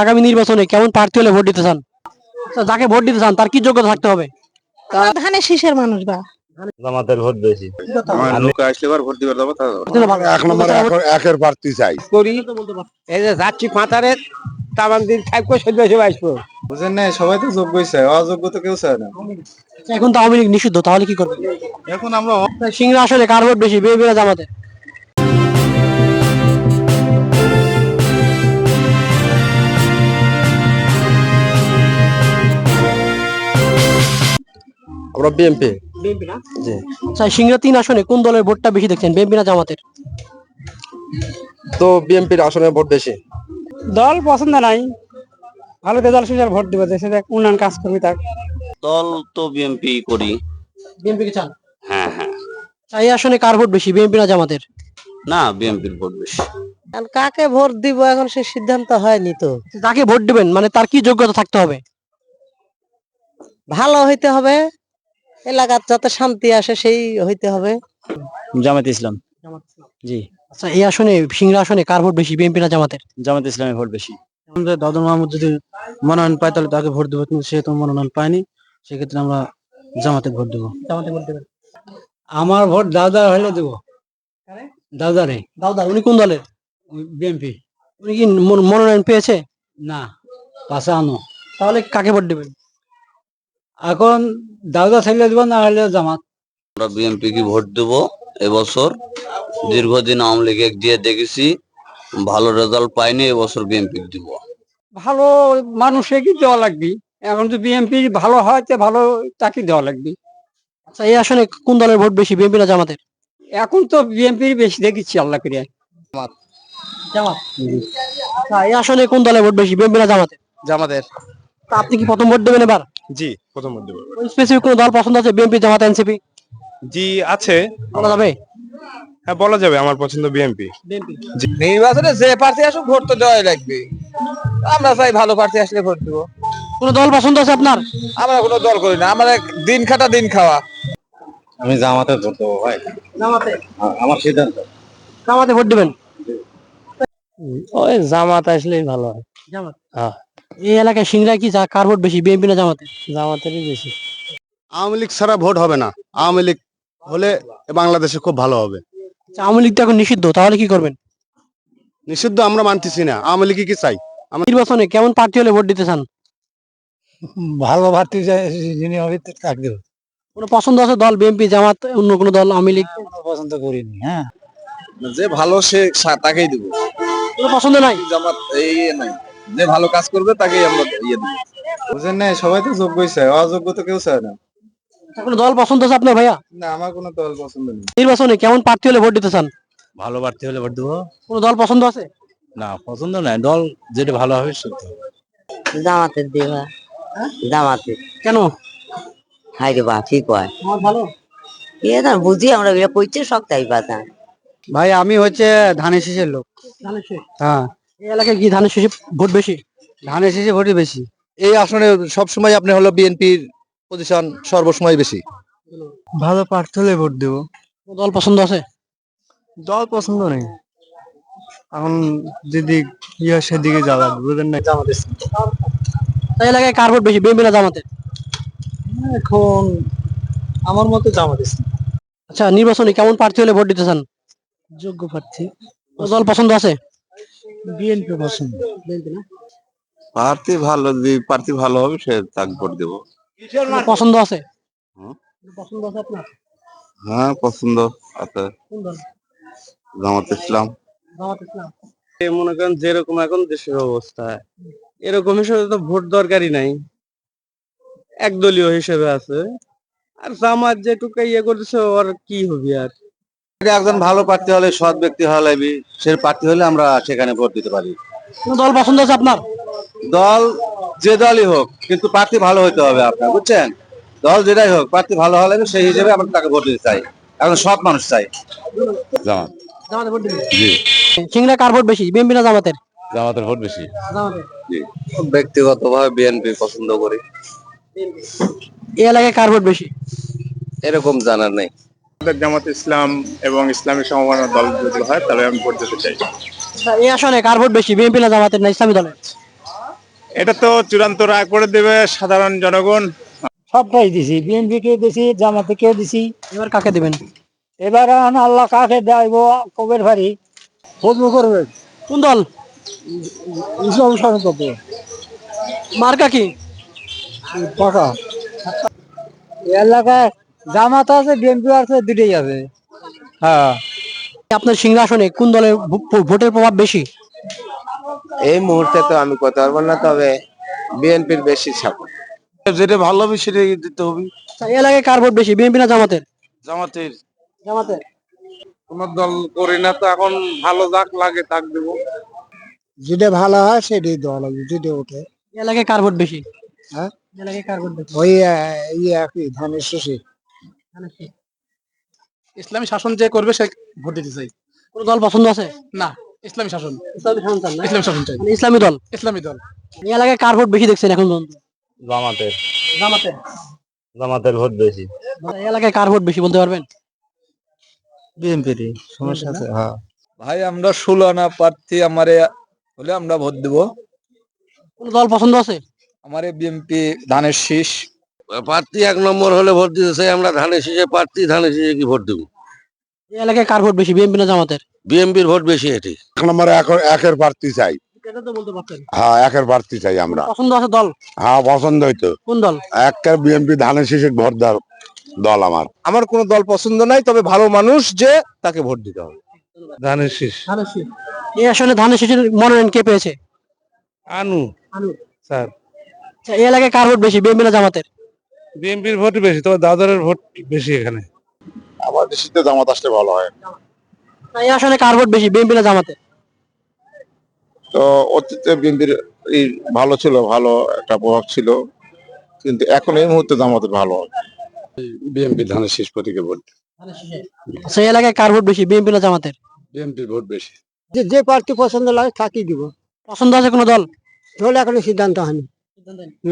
আগামী নির্বাচনে কেমন প্রার্থী হলে ভোট দিতে চান? যাকে ভোট দিতে চান তার কি যোগ্যতা থাকতে হবে? ধানের শীষের মানুষ বা। জামাতের ভোট বেশি। লোক আসলে ভোট দিবার যাব এক নম্বর একের প্রার্থী চাই। করি। এই যে যাচ্ছি পাতারে তামান দিন খাই করে সহ্য আসব। বুঝেন না সবাই তো যোগ্যই চায় অযোগ্য তো কেউ চায় না। এখন তো আওয়ামী লীগ নিষিদ্ধ তাহলে কি করবে? এখন আমরা সিংরা আসলে কার ভোট বেশি? বিএনপি না জামাতে। আমরা বিএমপি না? আচ্ছা তিন আসনে কোন দলের ভোটটা বেশি দেখছেন বিএনপি না জামাতের? তো বিএমপির আসনে ভোট বেশি। দল পছন্দ নাই। ভালো সুজাল ভোট দিব দেশে দেখ উন্নয়ন কাজ করবি তার। দল তো বিএনপি করি। বিএনপি কে চান? হ্যাঁ হ্যাঁ। এই আসনে কার ভোট বেশি বিএনপি না জামাতের? না বিএনপির ভোট বেশি। কাকে ভোট দিব এখন সে সিদ্ধান্ত হয়নি তো। যাকে ভোট দিবেন মানে তার কি যোগ্যতা থাকতে হবে? ভালো হইতে হবে এলাকার যাতে শান্তি আসে সেই হইতে হবে। জামাত ইসলাম। জি। আচ্ছা এই আসনে সিংরা আসনে কার ভোট বেশি বিএনপি না জামাতের? জামাত ইসলামের ভোট বেশি। আমাদের দাদুর মাহমুদ যদি মনোনয়ন পায় তাহলে তাকে ভোট দেবো কিন্তু সে তো মনোনয়ন পায়নি। সেক্ষেত্রে আমরা জামাতে ভোট দেবো। জামাতে ভোট দেবেন। আমার ভোট দাদা হলে দেবো। দাদারে দাউদা উনি কোন দলের? বিএনপি উনি কি মন- মনোনয়ন পেয়েছে? না পাশে আনো। তাহলে কাকে ভোট দেবেন? এখন দাদা ছেলে দিব না হলে জামাত। আমরা বিএনপি কি ভোট দেব এবছর। দীর্ঘদিন আওয়ামী লীগে দিয়ে দেখেছি ভালো রেজাল্ট পাইনি এবছর বিএনপি দিব। ভালো মানুষে কি দেওয়া লাগবে? এখন যদি বিএনপি ভালো হয় তো ভালো তাকে দেওয়া লাগবে। আচ্ছা এই আসলে কোন দলের ভোট বেশি বিএনপি না জামাতের? এখন তো বিএনপির বেশি দেখেছি আল্লাহ করে জামাত। আচ্ছা এই আসলে কোন দলের ভোট বেশি বিএনপি না জামাতের? জামাতের। তা আপনি কি প্রথম ভোট দেবেন এবার? জি প্রথম ভোট স্পেসিফিক কোন দল পছন্দ আছে? বিএনপি জামাত এনসিপি জি আছে। বলা যাবে? হ্যাঁ বলা যাবে আমার পছন্দ বিএমপি বিএনপি নির্বাচনে যে প্রার্থী আসুক ভোট তো দেওয়াই লাগবে। আমরা চাই ভালো প্রার্থী আসলে ভোট দেবো। কোন দল পছন্দ আছে আপনার? আমরা কোনো দল করি না আমরা দিন খাটা দিন খাওয়া। আমি জামাতে ভোট দেবো ভাই। জামাতে? আমার সিদ্ধান্ত। জামাতে ভোট দিবেন? ওই জামাত আসলেই ভালো হয়। জামাত? হ্যাঁ। এই এলাকায় সিংরা কি যা- কার ভোট বেশি? বিএনপি না জামাতে? জামাতেরই বেশি। আওয়ামী লীগ ছাড়া ভোট হবে না। আওয়ামী লীগ হলে বাংলাদেশে খুব ভালো হবে। আচ্ছা, আওয়ামী লীগ তো এখন নিষিদ্ধ তাহলে কি করবেন? নিষিদ্ধ আমরা মানতেছি না। আওয়ামী লীগ কি চাই? নির্বাচনে কেমন প্রার্থী হলে ভোট দিতে চান? ভালো প্রার্থী যিনি হবে তাকে দেবো। কোন পছন্দ আছে দল বিএনপি জামাত অন্য কোন দল আওয়ামী লীগ? পছন্দ করিনি হ্যাঁ। যে ভালো সে তাকেই দেবো। কোন পছন্দ নাই? জামাত এই নাই। যে ভালো কাজ করবে তাকেই আমরা ইয়ে দেবো। বুঝেন না সবাই তো যোগ্যই চায় অযোগ্য তো কেউ চায় না। কোন দল পছন্দ আছে আপনার ভাইয়া? না আমার কোনো দল পছন্দ নেই। নির্বাচনে কেমন প্রার্থী হলে ভোট দিতে চান? ভালো প্রার্থী হলে ভোট দেবো। কোনো দল পছন্দ আছে? না পছন্দ নাই। দল যেটা ভালো হবে সেটা। জামাতের দেবা। জামাতে। কেন? হাই রে বা ঠিক হয় আমার ভালো? এ না বুঝি আমরা কইছে সব তাই পাতা ভাই আমি হচ্ছে ধানের শীষের লোক। ধানের শীষ। হ্যাঁ। এই এলাকায় কি ধানের শেষে ভোট বেশি? ধানের শীষে ভোটই বেশি। এই আসনে সবসময় আপনি হলো বিএনপির পজিশন সর্বসময় বেশি। ভালো প্রার্থী হলে ভোট দেবো। দল পছন্দ আছে? দল পছন্দ নেই। এখন যদি ইয়ে সেদিকে যাওয়া বুঝলেন না? জামাতে। এলাকায় কার ভোট বেশি বিএনপি না জামাতে? এখন আমার মতে জামাতে। আচ্ছা নির্বাচনে কেমন প্রার্থী হলে ভোট দিতে চান? যোগ্য প্রার্থী। দল পছন্দ আছে? বিএনপি পছন্দ প্রার্থী ভালো যে প্রার্থী ভালো হবে সে তাকে ভোট দেবো। পছন্দ আছে? পছন্দ আছে আপনার? হ্যাঁ পছন্দ আছে। জামাত ইসলাম। জামাত ইসলাম। মনে করেন যেরকম এখন দেশের অবস্থা এরকম হিসেবে তো ভোট দরকারই নাই। একদলীয় হিসেবে আছে। আর জামাত যেটুকু ইয়ে করতেছে ওর কি হবে আর? একজন ভালো প্রার্থী হলে সৎ ব্যক্তি হলে সে প্রার্থী হলে আমরা সেখানে ভোট দিতে পারি। দল পছন্দ আছে আপনার? দল যে দলই হোক কিন্তু প্রার্থী ভালো হতে হবে আপনার বুঝছেন? দল যেটাই হোক প্রার্থী ভালো হলে সেই হিসেবে আমরা তাকে ভোট দিতে চাই। এখন সৎ মানুষ চাই। জামাত। জামাতে ভোট দিবেন? জি। সিংরা কার ভোট বেশি বিএনপি না জামাতের? জামাতের ভোট বেশি। জামাতে ব্যক্তিগত ভাবে বিএনপি পছন্দ করি। এই এলাকায় কার ভোট বেশি? এরকম জানার নেই। জামাত ইসলাম এবং ইসলামী সমমানের দল যেগুলো হয় তাহলে আমি ভোট দিতে চাই। এই আসনে কার ভোট বেশি বিএনপি না জামাতের না ইসলামী দলের? এটা তো চূড়ান্ত রায় করে দেবে সাধারণ জনগণ। সবটাই দিছি বিএনপি কে দিছি জামাতে কে দিছি। এবার কাকে দিবেন? এবার আল্লাহ কাকে দেব কবের ভারি ফজল করবে? কোন দল? ইসলাম সরকার মার্কা কি? পাকা। এলাকায় জামাত আছে বিএনপি আছে দুটোই আছে। হ্যাঁ। আপনার সিংহাসনে কোন দলের ভোটের প্রভাব বেশি? এই মুহূর্তে তো আমি করতে পারব না তবে বিএনপির বেশি সাপোর্ট যেটা ভালো হবে সেটাই দিতে হবে। আচ্ছা, এই এলাকায় কার ভোট বেশি বিএনপি না জামাতের? জামাতের। জামাতের। কোন দল করি না তো এখন ভালো যাক লাগে তাক দেবো। যেটা ভালো হয় সেটাই দেওয়া লাগবে যেটা ওঠে। এই এলাকায় কার ভোট বেশি? হ্যাঁ? এই এলাকায় কার ভোট বেশি? ওই আহ, ইয়ে একই ধানের শশী। ইসলামী শাসন যে করবে সে ভোট দিতে চাই কোন দল পছন্দ আছে? না ইসলামী শাসন। ইসলামী শাসন চান ইসলামী শাসন চাই। মানে ইসলামী দল? ইসলামী দল। এই এলাকায় কার ভোট বেশি দেখছেন এখন পর্যন্ত? জামাতের। জামাতের? জামাতের ভোট বেশি। এই এলাকায় কার ভোট বেশি বলতে পারবেন? বিএনপির সমস্যা আছে হ্যাঁ। ভাই আমরা ষোলো আনা প্রার্থী আমারে হলে আমরা ভোট দেব। কোন দল পছন্দ আছে? আমারে বিএমপি ধানের শীষ। প্রার্থী এক নম্বর হলে ভোট দিতে চাই আমরা ধানের শীষে প্রার্থী ধানের শীষে কি ভোট দেবো? এই এলাকায় কার ভোট বেশি বিএনপি না জামাতের? বিএনপির ভোট বেশি এটি। এক নম্বরে একের প্রার্থী চাই। এটা তো বলতে পারছেন হ্যাঁ একের প্রার্থী চাই আমরা। পছন্দ আছে দল? হ্যাঁ পছন্দ হইতো। কোন দল? একের বিএনপি ধানের শীষের ভোট দেওয়ার দল আমার। আমার কোনো দল পছন্দ নাই তবে ভালো মানুষ যে তাকে ভোট দিতে হবে। ধানের শীষ। ধানের শীষ। এই আসলে ধানের শীষের মনোনয়ন কে পেয়েছে? আনু। আনু। স্যার। আচ্ছা, এই এলাকায় কার ভোট বেশি বিএনপি না জামাতের? বিএনপির ভোট বেশি তবে দাদারের ভোট বেশি এখানে। আমার শীতে জামাত আসলে ভালো হয়। এই আসলে কার ভোট বেশি বিএনপি না জামাতের তো অতীতে বিএনপির এই ভালো ছিল ভালো একটা প্রভাব ছিল কিন্তু এখন এই মুহূর্তে জামাতের ভালো বিএনপি ধানের শীষ প্রতীকে ভোট সেই এলাকায় কার ভোট বেশি বিএনপি না জামাতের? বিএনপির ভোট বেশি। যে যে পার্টি পছন্দ লাগে তাকেই দিব। পছন্দ আছে কোনো দল? দল এখনও সিদ্ধান্ত হয়নি।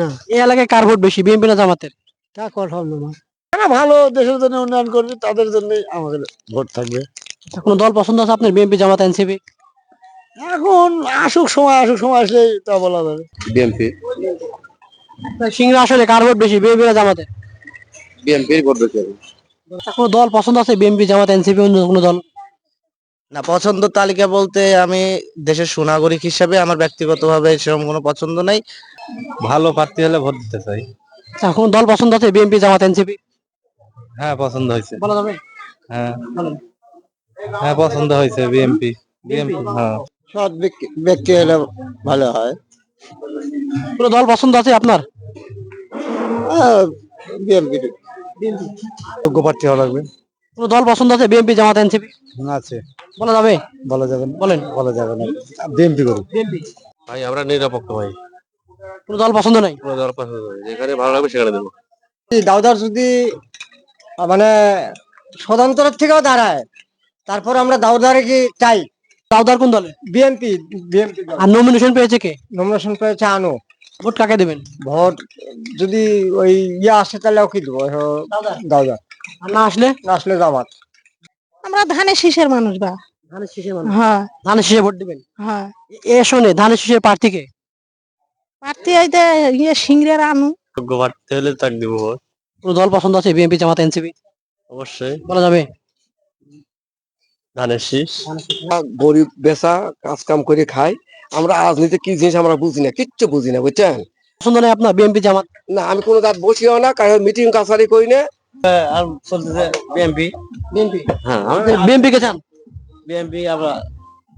না এই এলাকায় কার ভোট বেশি বিএনপি না জামাতের? তা কথা না। যারা ভালো দেশের জন্য উন্নয়ন করবে তাদের জন্য আমাদের ভোট থাকবে। আচ্ছা, কোনো দল পছন্দ আছে আপনার? BNP Jamaat NCP? এখন আসুক সময় আসুক সময় আসলে তা বলা যাবে। বিএনপি। সিংড়া আসলে কার ভোট বেশি বিএনপি না জামাতের বিএনপির ভোট বেশি আচ্ছা, কোনো দল পছন্দ আছে? বিএনপি জামাত এনসিপি অন্য কোনো দল? না পছন্দ তালিকা বলতে আমি দেশের সুনাগরিক হিসাবে আমার ব্যক্তিগতভাবে সেরকম কোনো পছন্দ নাই। ভালো প্রার্থী হলে ভোট দিতে চাই। আচ্ছা, কোনো দল পছন্দ আছে? বিএনপি জামাত এনসিপি হ্যাঁ পছন্দ হয়েছে। বলা যাবে হ্যাঁ। হ্যাঁ পছন্দ হয়েছে বিএমপি বিএমপি হ্যাঁ। সৎ ব্যক্তি হলে ভালো হয়। কোনো দল পছন্দ আছে আপনার? বিএনপির যোগ্য প্রার্থী হওয়া লাগবে। কোনো দল পছন্দ আছে? বিএনপি জামাত এনসিপি আছে। বলা যাবে বলা যাবে বলেন। বলা যাবে না। বিএনপি করুন। বিএনপি ভাই আমরা নিরপেক্ষ ভাই। কোনো দল পছন্দ নাই? কোনো দল পছন্দ নাই। যেখানে ভালো লাগবে সেখানে দেবো। দাউদার যদি মানে স্বতন্ত্র থেকেও দাঁড়ায় তারপর আমরা দাউদারে কি চাই? দাউদার কোন দলে? বিএনপি বিএনপি আর নমিনেশন পেয়েছে কে? নমিনেশন পেয়েছে আনো। ভোট কাকে দেবেন? ভোট যদি ওই ইয়ে আসে তাহলে কি দেবো দাউদার আর না আসলে? না আসলে জামাত। আমরা ধানের শীষের মানুষ বা। ধানের শীষে মানুষ? হ্যাঁ। ধানের শীষে ভোট দিবেন? হ্যাঁ। এ শোনে ধানের শীষের প্রার্থীকে হইতে ইয়ে সিংড়ের আনু। যোগ্য হলে তাক দিব ভোট কোনো দল পছন্দ আছে? বিএনপি জামাত এনসিপি অবশ্যই। বলা যাবে? ধানের শীষ। গরিব বেচা কাজ কাম করে খাই। আমরা রাজনীতি কি জিনিস আমরা বুঝি না কিচ্ছু বুঝি না বুঝছেন? পছন্দ নাই আপনার বিএনপি জামাত? না আমি কোনো কাজ বসিও না কারণ মিটিং কাছারি করি না। আর চলতেছে বিএমপি বিএনপি হ্যাঁ বিএনপি কে চান? বিএমপি আমরা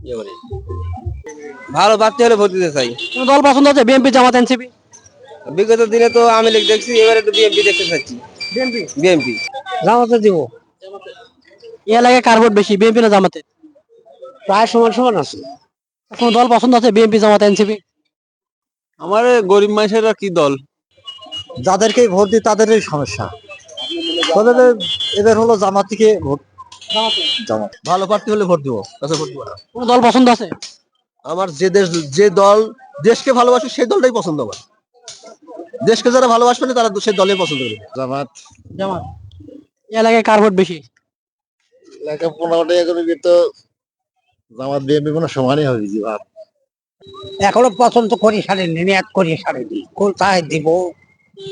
ইয়ে করি। ভালো প্রার্থী হলে ভোট দিতে চাই। কোনো দল পছন্দ আছে? বিএনপি জামাত এনসিপি বিগত দিনে তো আমি লীগ দেখছি এবারে তো বিএনপি দেখতে চাচ্ছি। বিএনপি বিএনপি জামাতে দিব। এই এলাকায় কার ভোট বেশি বিএনপি না জামাতে? প্রায় সমান সমান আছে। কোনো দল পছন্দ আছে? বিএনপি জামাত এনসিপি আমার গরিব মানুষের কি দল? যাদেরকে ভোট দিই তাদেরই সমস্যা। তাদের এদের হলো জামাত থেকে ভোট। জামাত। ভালো প্রার্থী হলে ভোট দেবো। ভোট দেবো কোনো দল পছন্দ আছে? আমার যে দেশ যে দল দেশকে ভালোবাসে সেই দলটাই পছন্দ আমার দেশকে যারা ভালোবাসবে না তারা সেই দলে পছন্দ করবে। জামাত। জামাত। এলাকায় কার ভোট বেশি? লেখা পনেরোটা করে তো জামাত বিএনপি কোনো সমানই হবে জি ভাব। এখনও পছন্দ করি সারেনি নিয়াত করি সারেনি কোথায় দিব?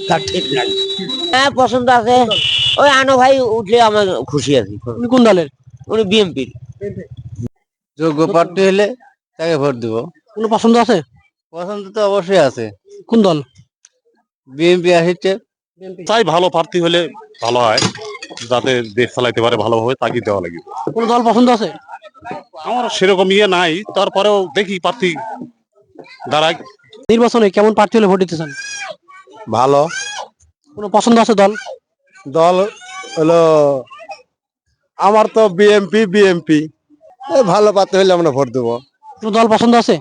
তার ঠিক নাই। হ্যাঁ পছন্দ আছে। ওই আনো ভাই উঠলে আমার খুশি আছি। উনি কোন দলের? উনি বিএনপির। যোগ্য প্রার্থী হলে তাকে ভোট দিব। কোনো পছন্দ আছে? পছন্দ তো অবশ্যই আছে। কোন দল? বিএনপি আসছে। তাই ভালো প্রার্থী হলে ভালো হয় যাতে দেশ চালাইতে পারে ভালোভাবে তাকে দেওয়া লাগে। কোনো দল পছন্দ আছে? আমার সেরকম ইয়ে নাই তারপরেও দেখি প্রার্থী দাঁড়ায় নির্বাচনে কেমন প্রার্থী হলে ভোট দিতে চান? ভালো। কোনো পছন্দ আছে দল? দল হলো আমার তো বিএমপি বিএমপি ভালো পাতে হলে আমরা ভোট দেবো। কোনো দল পছন্দ আছে?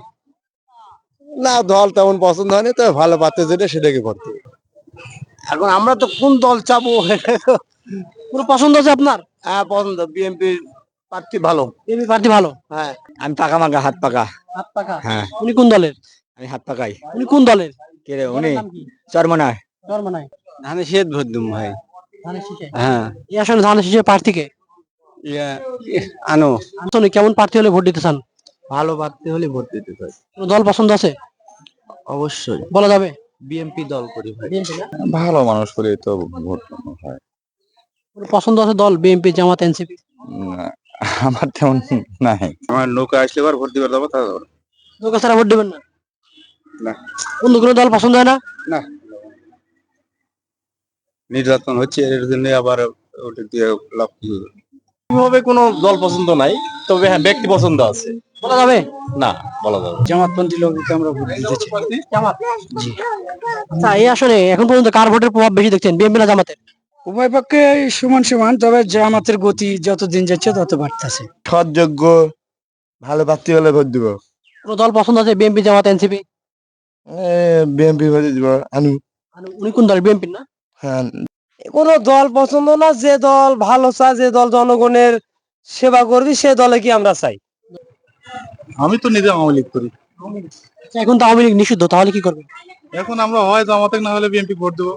না দল তেমন পছন্দ হয়নি তো ভালো পাতে যেটা সেটাকে দেবো। এখন আমরা তো কোন দল চাবো? কোনো পছন্দ আছে আপনার? হ্যাঁ পছন্দ। বিএমপি প্রার্থী ভালো। বিএনপি প্রার্থী ভালো? হ্যাঁ। আমি পাকা মাগা হাত পাকা। হাত পাকা? হ্যাঁ। উনি কোন দলের? আমি হাত পাকাই। উনি কোন দলের? কে রে উনি? চরমনায়। চরমানায়। ধানে শীত ভোট দিব ভাই। হ্যাঁ। এই আসলে ধানের শীষে প্রার্থীকে আনো। কেমন প্রার্থী হলে ভোট দিতে চান? ভালো প্রার্থী হলে ভোট দিতে চাই কোনো দল পছন্দ আছে? অবশ্যই। বলা যাবে? বিএমপি দল করি ভাই। বিএনপি না? ভালো মানুষ করে তো ভোট হয়। কোনো পছন্দ আছে দল? BNP Jamaat NCP? আমার তেমন নাই। আমার নৌকা আসলে এবার ভোট দিবার যাব তাহলে নৌকা ছাড়া ভোট দেবেন না? না। অন্য কোনো দল পছন্দ হয় না? নির্যাতন হচ্ছে এর জন্য আবার ওটা দিয়ে লাভ কি হবে? এভাবে কোনো দল পছন্দ নাই তবে হ্যাঁ ব্যক্তি পছন্দ আছে। বলা যাবে? না বলা যাবে জামাতপন্থী লোককে আমরা ভোট দিতে চাই। জামাত। আচ্ছা এই আসলে এখন পর্যন্ত কার ভোটের প্রভাব বেশি দেখছেন বিএনপি না জামাতের? উভয় পক্ষে সমান সমান তবে জামাতের গতি যত দিন যাচ্ছে তত বাড়তেছে। সৎযোগ্য ভালো প্রার্থী হলে ভোট দিব। কোনো দল পছন্দ আছে BNP Jamaat NCP? BMP vote দিব আমি উনি কোন দল বিএনপি না? হ্যাঁ কোন দল পছন্দ না যে দল ভালো চায় যে দল জনগণের সেবা করবি সে দলে কি আমরা চাই? আমি তো নিজে আওয়ামী লীগ করি। আচ্ছা, এখন তো আওয়ামী লীগ নিষিদ্ধ তাহলে কি করবে এখন আমরা হয় জামাতে না হলে বিএনপি ভোট দেবো।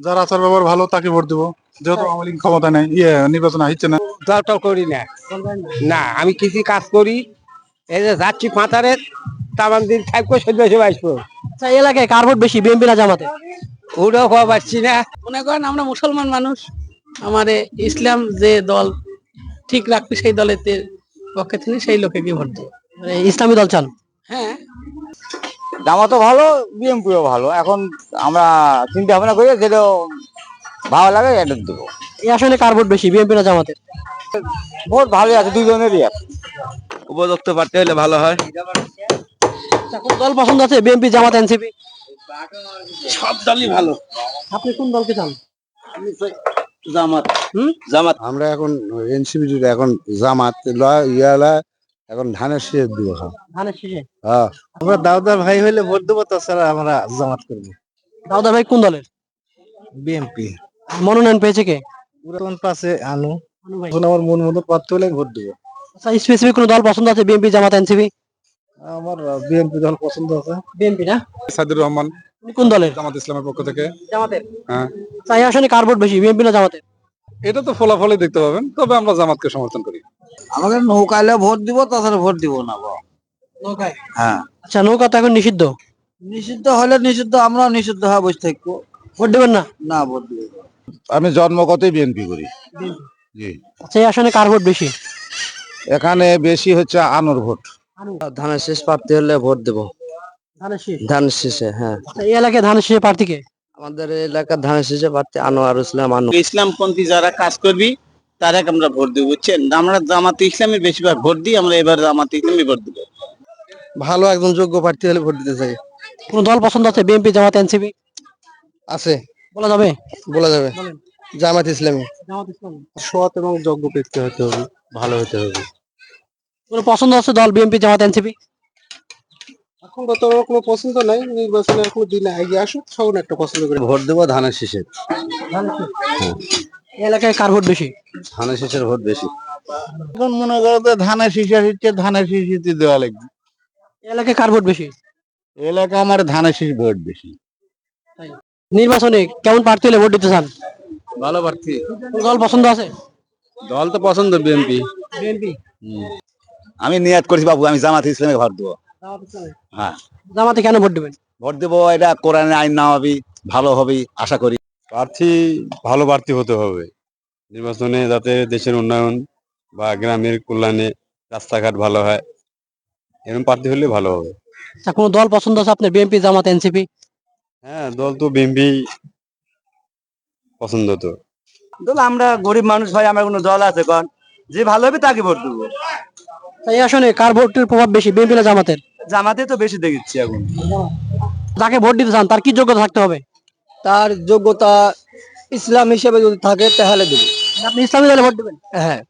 যার আচার ব্যবহার ভালো তাকে ভোট দেবো। যেহেতু আওয়ামী লীগ ক্ষমতা নেই ইয়ে নির্বাচন আসছে না। দল টল করি না। না আমি কৃষি কাজ করি। এই যে যাচ্ছি পাঁচারে তামান দিন থাকব সদ্য এসে আসব। আচ্ছা এলাকায় কার ভোট বেশি বিএনপি না জামাতে ওটাও খাওয়া পাচ্ছি না। মনে করেন আমরা মুসলমান মানুষ আমারে ইসলাম যে দল ঠিক রাখবে সেই দলের পক্ষে থেকে সেই লোকে গিয়ে ভোট দেবো। মানে ইসলামী দল চান? হ্যাঁ। জামাতও ভালো বিএমপিও ভালো। এখন আমরা চিন্তা ভাবনা করি যেটা ভালো লাগে এটা দেবো। এই আসলে কার ভোট বেশি বিএনপি না জামাতের? ভোট ভালোই আছে দুজনেরই আছে। উপযুক্ত প্রার্থী হলে ভালো হয়। আচ্ছা, দল পছন্দ আছে? BNP Jamaat NCP? সব দলই ভালো। আপনি কোন দলকে চান? জামাত। হুম? জামাত। আমরা এখন এনসিপি এখন জামাত লয় ইয়া লয় এখন ধানের শেষ দিব ধানের শীষে? হ্যাঁ। আমরা দাউদার ভাই হইলে ভোট দেবো তাছাড়া আমরা জামাত করব। দাউদা ভাই কোন দলের? বিএনপি। মনোনয়ন পেয়েছে কে? পুরাতন পাশে আনু। এখন আমার মন মতো প্রার্থী হলে ভোট দেবো। আচ্ছা স্পেসিফিক কোন দল পছন্দ আছে? BNP Jamaat NCP? আমার বিএনপি দল পছন্দ আছে। বিএনপি না? সাদুর রহমান কোন দলের? জামাত ইসলামের পক্ষ থেকে। জামাতের। হ্যাঁ। আচ্ছা এই আসলে কার ভোট বেশি বিএনপি না জামাতের? এটা তো ফলাফলই দেখতে পাবেন তবে আমরা জামাতকে সমর্থন করি। আমাকে নৌকাইলে ভোট দিব তাছাড়া ভোট দিব না নৌকায়? হ্যাঁ। আচ্ছা নৌকা তো এখন নিষিদ্ধ? নিষিদ্ধ হলে নিষিদ্ধ আমরা নিষিদ্ধ হয়ে বসে থাকব। ভোট দেবেন না? না ভোট দিব আমি জন্মগতই বিএনপি করি। জি। আচ্ছা এই আসলে কার ভোট বেশি? এখানে বেশি হচ্ছে আনোর ভোট। ধানের শেষ প্রার্থী হলে ভোট দেবো। ধানের শীষ? ধানের শেষে হ্যাঁ। আচ্ছা এই এলাকায় ধানের শীষে প্রার্থীকে আমাদের এলাকার ধানের শেষে প্রার্থী আনোয়ার ইসলাম আনু। ইসলামপন্থী যারা কাজ করবি তারাকে আমরা ভোট দেবো বুঝছেন? আমরা জামাতে ইসলামী বেশিরভাগ ভোট দিই আমরা এবার জামাতে ইসলামী ভোট দেবো। ভালো একজন যোগ্য প্রার্থী হলে ভোট দিতে চাই। কোন দল পছন্দ আছে? BNP Jamaat NCP? আছে। বলা যাবে? বলা যাবে। জামাত ইসলামী। জামাত ইসলামী। সৎ এবং যোগ্য ব্যক্তি হতে হবে ভালো হতে হবে। কোন পছন্দ আছে দল বিএনপি জামাত এনসিপি? এখন তো আমার কোনো পছন্দ নাই নির্বাচনে এখন দিন আগে আসুক তখন একটা পছন্দ করে। ভোট দেবো ধানের শেষে? এই এলাকায় কার ভোট বেশি? ধানের শেষের ভোট বেশি। এখন মনে করো তো ধানের শীষা হচ্ছে ধানের শীষিতে দেওয়া লাগবে। এলাকায় কার ভোট বেশি? এলাকা আমার ধানের শীষ ভোট বেশি। নির্বাচনে কেমন প্রার্থী হলে ভোট দিতে চান? ভালো প্রার্থী। কোন দল পছন্দ আছে? দল তো পছন্দ বিএনপি। বিএনপি? আমি নিয়াত করেছি বাবু আমি জামাত ইসলামে ভোট দেবো। হ্যাঁ। জামাতে কেন ভোট দেবেন? ভোট দেবো এটা কোরআনে আইন না হবে ভালো হবে আশা করি। প্রার্থী ভালো প্রার্থী হতে হবে। নির্বাচনে যাতে দেশের উন্নয়ন বা গ্রামের কল্যাণে রাস্তাঘাট ভালো হয় এরকম প্রার্থী হলে ভালো হবে। আচ্ছা কোনো দল পছন্দ আছে আপনার? BNP Jamaat NCP? হ্যাঁ দল তো বিএমপি পছন্দ তো। দল আমরা গরিব মানুষ ভাই আমার কোনো দল আছে কন? যে ভালো হবে তাকে ভোট দেবো। এই আসলে কার ভোটের প্রভাব বেশি? বিএনপি না জামাতের? জামাতে তো বেশি দেখছি এখন। যাকে ভোট দিতে চান তার কি যোগ্যতা থাকতে হবে? তার যোগ্যতা ইসলাম হিসেবে যদি থাকে তাহলে দেবে। আপনি ইসলামী দলে ভোট দেবেন? হ্যাঁ।